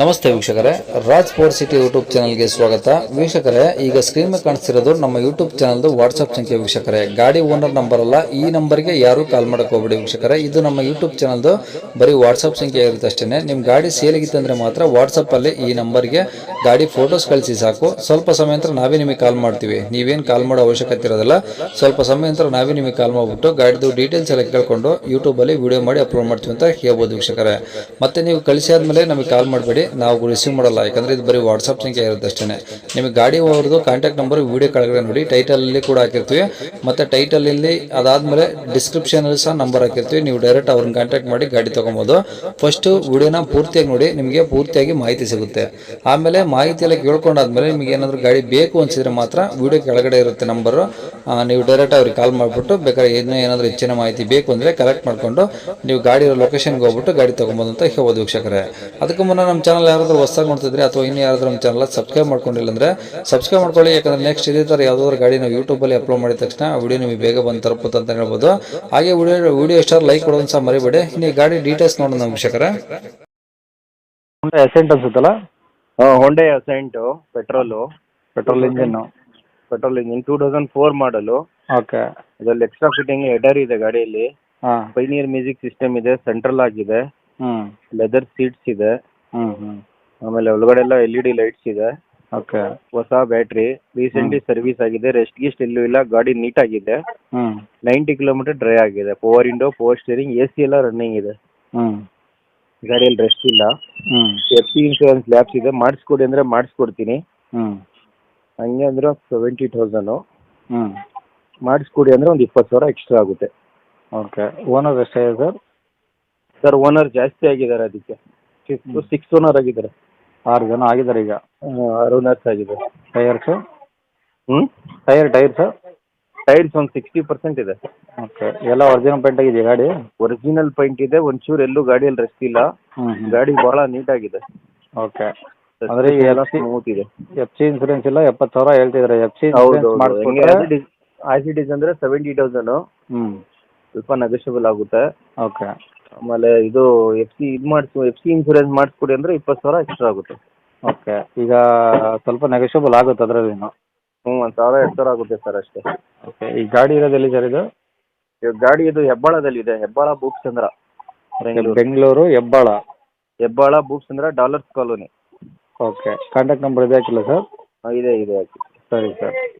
ನಮಸ್ತೆ ವೀಕ್ಷಕರೇ, Raj sport city YouTube ಚಾನಲ್ಗೆ ಸ್ವಾಗತ. ವೀಕ್ಷಕರೇ, ಈಗ ಸ್ಕ್ರೀನ್ ಮೇಲೆ ಕಾಣಿಸ್ತಿರೋದು ನಮ್ಮ ಯೂಟ್ಯೂಬ್ ಚಾನಲ್ದು ವಾಟ್ಸಪ್ ಸಂಖ್ಯೆ ವೀಕ್ಷಕರೇ. ಗಾಡಿ ಓನರ್ ನಂಬರ್ ಅಲ್ಲ, ಈ ನಂಬರ್ಗೆ ಯಾರು ಕಾಲ್ ಮಾಡಕ್ಕೆ ಹೋಗ್ಬೇಡಿ ವೀಕ್ಷಕರೇ. ಇದು ನಮ್ಮ ಯೂಟ್ಯೂಬ್ ಚಾನಲ್ದು ಬರೀ ವಾಟ್ಸಪ್ ಸಂಖ್ಯೆ ಇರುತ್ತೆ ಅಷ್ಟೇ ನಿಮ್ಮ ಗಾಡಿ ಸೇಲಿಗಿತ್ತಂದರೆ ಮಾತ್ರ ವಾಟ್ಸಪ್ಪಲ್ಲಿ ಈ ನಂಬರ್ಗೆ ಗಾಡಿ ಫೋಟೋಸ್ ಕಳಿಸಿ ಸಾಕು. ಸ್ವಲ್ಪ ಸಮಯ ನಂತರ ನಾವೇ ನಿಮಗೆ ಕಾಲ್ ಮಾಡ್ತೀವಿ. ನೀವೇನು ಕಾಲ್ ಮಾಡೋ ಅವಶ್ಯಕತೆ ಇರೋದಿಲ್ಲ. ಸ್ವಲ್ಪ ಸಮಯ ನಂತರ ನಾವೇ ನಿಮಗೆ ಕಾಲ್ ಮಾಡಿಬಿಟ್ಟು ಗಾಡಿದು ಡೀಟೇಲ್ಸ್ ಎಲ್ಲ ಕೇಳ್ಕೊಂಡು ಯೂಟ್ಯೂಬಲ್ಲಿ ವಿಡಿಯೋ ಮಾಡಿ ಅಪ್ಲೋಡ್ ಮಾಡ್ತೀವಿ ಅಂತ ಹೇಳ್ಬೋದು ವೀಕ್ಷಕರೇ. ಮತ್ತೆ ನೀವು ಕಳಿಸಿ ಆದಮೇಲೆ ನಮಗೆ ಕಾಲ್ ಮಾಡಬೇಡಿ. ನಾವು ರಿಸೀವ್ ಮಾಡಲ್ಲ. ಯಾಕಂದ್ರೆ ಇದು ಬರೀ ವಾಟ್ಸಪ್ ಸಂಖ್ಯೆ ಇರುತ್ತೆ ಅಷ್ಟೇ ನಿಮಗೆ ಗಾಡಿ ಅವ್ರದ್ದು ಕಾಂಟ್ಯಾಕ್ಟ್ ನಂಬರ್ ವಿಡಿಯೋ ಕೆಳಗಡೆ ನೋಡಿ ಟೈಟಲಲ್ಲಿ ಕೂಡ ಹಾಕಿರ್ತೀವಿ. ಮತ್ತು ಟೈಟಲಲ್ಲಿ ಅದಾದಮೇಲೆ ಡಿಸ್ಕ್ರಿಪ್ಷನಲ್ಲಿ ಸಹ ನಂಬರ್ ಹಾಕಿರ್ತೀವಿ. ನೀವು ಡೈರೆಕ್ಟ್ ಅವ್ರನ್ನ ಕಾಂಟ್ಯಾಕ್ಟ್ ಮಾಡಿ ಗಾಡಿ ತೊಗೊಬೋದು. ಫಸ್ಟು ವಿಡಿಯೋನ ಪೂರ್ತಿಯಾಗಿ ನೋಡಿ, ನಿಮಗೆ ಪೂರ್ತಿಯಾಗಿ ಮಾಹಿತಿ ಸಿಗುತ್ತೆ. ಆಮೇಲೆ ಮಾಹಿತಿ ಎಲ್ಲ ಕೇಳ್ಕೊಂಡಾದ್ಮೇಲೆ ನಿಮಗೆ ಏನಾದರೂ ಗಾಡಿ ಬೇಕು ಅನಿಸಿದ್ರೆ ಮಾತ್ರ ವಿಡಿಯೋ ಕೆಳಗಡೆ ಇರುತ್ತೆ ನಂಬರು ನೀವು ಡೈರೆಕ್ಟ್ ಅವ್ರಿಗೆ ಕಾಲ್ ಮಾಡಿಬಿಟ್ಟು ಬೇಕಾದ್ರೆ ಏನೋ ಏನಾದರೂ ಹೆಚ್ಚಿನ ಮಾಹಿತಿ ಬೇಕು ಅಂದರೆ ಕಲೆಕ್ಟ್ ಮಾಡಿಕೊಂಡು ನೀವು ಗಾಡಿ ಲೊಕೇಶನ್ಗೆ ಹೋಗ್ಬಿಟ್ಟು ಗಾಡಿ ತೊಗೊಬೋದು ಅಂತ ಹೇಳ್ಬೋದು ವೀಕ್ಷಕರೇ. ಅದಕ್ಕೂ ಮುನ್ನ ನಮ್ಮ ಚಾನಲ್ ಯಾರಾದರೂ ಹೊಸದಾಗಿ ನೋಡ್ತಿದ್ರೆ ಅಥವಾ ಇನ್ನೂ ಯಾರಾದರೂ ನಮ್ಮ ಚಾನಲ್ ಸಬ್ಸ್ಕ್ರೈಬ್ ಮಾಡ್ಕೊಂಡಿಲ್ಲ ಅಂದರೆ ಸಬ್ಸ್ಕ್ರೈಬ್ ಮಾಡ್ಕೊಳ್ಳಿ ಯಾಕಂದ್ರೆ ನೆಕ್ಸ್ಟ್ ಇದೇ ಥರ ಯಾವುದಾದ್ರು ಗಾಡಿ ನಾವು ಯೂಟ್ಯೂಬಲ್ಲಿ ಅಪ್ಲೋಡ್ ಮಾಡಿದ ತಕ್ಷಣ ಆ ವಿಡಿಯೋ ನಿಮಗೆ ಬೇಗ ಬಂದು ತಲುಪುತ್ತೆ ಅಂತ ಹೇಳ್ಬೋದು. ಹಾಗೆ ವಿಡಿಯೋ ವಿಡಿಯೋ ಎಷ್ಟಾದ್ರು ಲೈಕ್ ಕೊಡೋದು ಸಹ ಮರಿಬೇಡಿ. ಇನ್ನು ಈ ಗಾಡಿ ಡೀಟೇಲ್ಸ್ ನೋಡೋಣ ವೀಕ್ಷಕರೇ. ಎಸೆಂಟ್ ಅನ್ಸುತ್ತಲ್ಲ? ಹೊಂಡೆ Accent petrol petrol engine petrol engine two thousand four ಮಾಡಲು ಓಕೆ ಅದರಲ್ಲಿ ಎಕ್ಸ್ಟ್ರಾ ಫಿಟ್ಟಿಂಗ್ ಎಡರ್ ಇದೆ ಗಾಡಿಯಲ್ಲಿ. ಪೈನಿಯರ್ ಮ್ಯೂಸಿಕ್ ಸಿಸ್ಟಮ್ ಇದೆ ಸೆಂಟ್ರಲ್ ಆಗಿದೆ. ಲೆದರ್ ಸೀಟ್ಸ್ ಇದೆ. ಹ್ಞೂ ಆಮೇಲೆ ಒಳಗಡೆ ಎಲ್ಲ ಎಲ್ ಇ ಡಿ ಲೈಟ್ಸ್ ಇದೆ. ಓಕೆ ಹೊಸ ಬ್ಯಾಟ್ರಿ ರೀಸೆಂಟ್ಲಿ ಸರ್ವಿಸ್ ಆಗಿದೆ. ರೆಸ್ಟ್ ಗೀಸ್ಟ್ ಎಲ್ಲೂ ಇಲ್ಲ. ಗಾಡಿ ನೀಟ್ ಆಗಿದೆ. ನೈಂಟಿ ಕಿಲೋಮೀಟರ್ ಡ್ರೈ ಆಗಿದೆ. Power window power steering A C ಎಲ್ಲ ರನ್ನಿಂಗ್ ಇದೆ. ಹ್ಮ್. ಗಾಡಿಯಲ್ಲಿ ರೆಸ್ಟ್ ಇಲ್ಲ. Hmm. F C insurance lapse ಇದೆ. ಮಾಡಿಸ್ಕೊಡಿ ಅಂದ್ರೆ ಮಾಡಿಸ್ಕೊಡ್ತೀನಿ. ಹ್ಮ್. ಹಂಗೆ ಅಂದ್ರೆ ಸೆವೆಂಟಿ ತೌಸಂಡು ಹ್ಞೂ ಮಾಡಿಸ್ಕೊಡಿ ಅಂದ್ರೆ ಒಂದು ಇಪ್ಪತ್ತು ಸಾವಿರ ಎಕ್ಸ್ಟ್ರಾ ಆಗುತ್ತೆ. ಓಕೆ ಓನರ್ ಎಷ್ಟಾಗಿದೆ ಸರ್? ಸರ್ ಓನರ್ ಜಾಸ್ತಿ ಆಗಿದ್ದಾರೆ ಅದಕ್ಕೆ. ಸಿಕ್ಸ್ ಸಿಕ್ಸ್ ಓನರ್ ಆಗಿದ್ದಾರೆ. ಆರು ಜನ ಆಗಿದ್ದಾರೆ ಈಗ. ಓನರ್ಸ್ ಆಗಿದೆ. ಟೈರ್ಸು ಹ್ಮ್? ಟೈರ್ ಟೈರ್ ಸರ್ ಟೈರ್ಸ್ ಒಂದು ಸಿಕ್ಸ್ಟಿ ಪರ್ಸೆಂಟ್ ಇದೆ. ಓಕೆ ಎಲ್ಲ ಒರಿಜಿನಲ್ ಪೇಂಟ್ ಆಗಿದೆ ಗಾಡಿ? ಒರಿಜಿನಲ್ ಪೈಂಟ್ ಇದೆ. ಒಂಚೂರು ಎಲ್ಲೂ ಗಾಡಿಯಲ್ಲಿ ರೆಸ್ಟ್ ಇಲ್ಲ. ಗಾಡಿ ಭಾಳ ನೀಟಾಗಿದೆ ಓಕೆ ಅಂದ್ರೆ ಎಲ್ಲ ಸ್ಮೂತ್ ಇದೆ. ಎಫ್ ಸಿ ಇನ್ಸೂರೆನ್ಸ್ ಇಲ್ಲ ಎಪ್ಪತ್ತು ಸಾವಿರ ಹೇಳ್ತಿದ್ದಾರೆ. F C insurance is seventy thousand ಸ್ವಲ್ಪ ನೆಗೋಷಿಯಬಲ್ ಆಗುತ್ತೆ. ಓಕೆ ಆಮೇಲೆ ಇದು ಎಫ್ ಸಿ ಇದು ಮಾಡಿಸಿ ಎಫ್ ಸಿ ಇನ್ಸೂರೆನ್ಸ್ ಮಾಡಿಸ್ಕೊಡಿ ಅಂದರೆ ಇಪ್ಪತ್ತು ಸಾವಿರ ಎಕ್ಸ್ಟ್ರಾ ಆಗುತ್ತೆ. ಓಕೆ ಈಗ ಸ್ವಲ್ಪ ನೆಗೋಷಿಯಬಲ್ ಆಗುತ್ತೆ ಅದರಲ್ಲಿ ಹ್ಞೂ ಒಂದು ಸಾವಿರ ಎರಡು ಸಾವಿರ ಆಗುತ್ತೆ ಸರ್ ಅಷ್ಟೇ. ಓಕೆ ಈ ಗಾಡಿ ಇರೋದು ಎಲ್ಲಿ ಸರ್ ಇದು? ಇವಾಗ ಗಾಡಿ ಇದು ಹೆಬ್ಬಾಳದಲ್ಲಿದೆ ಹೆಬ್ಬಾಳ ಬುಕ್ಸ್ ಚಂದ್ರ. ಬೆಂಗಳೂರು. ಬೆಂಗಳೂರು ಹೆಬ್ಬಾಳ. ಹೆಬ್ಬಾಳ ಬುಕ್ಸ್ ಚಂದ್ರ Dollars colony. Okay contact number ಇದೆ ಹಾಕಿಲ್ಲ ಸರ್? ಇದೆ ಇದೆ ಹಾಕಿ. ಸರಿ ಸರ್.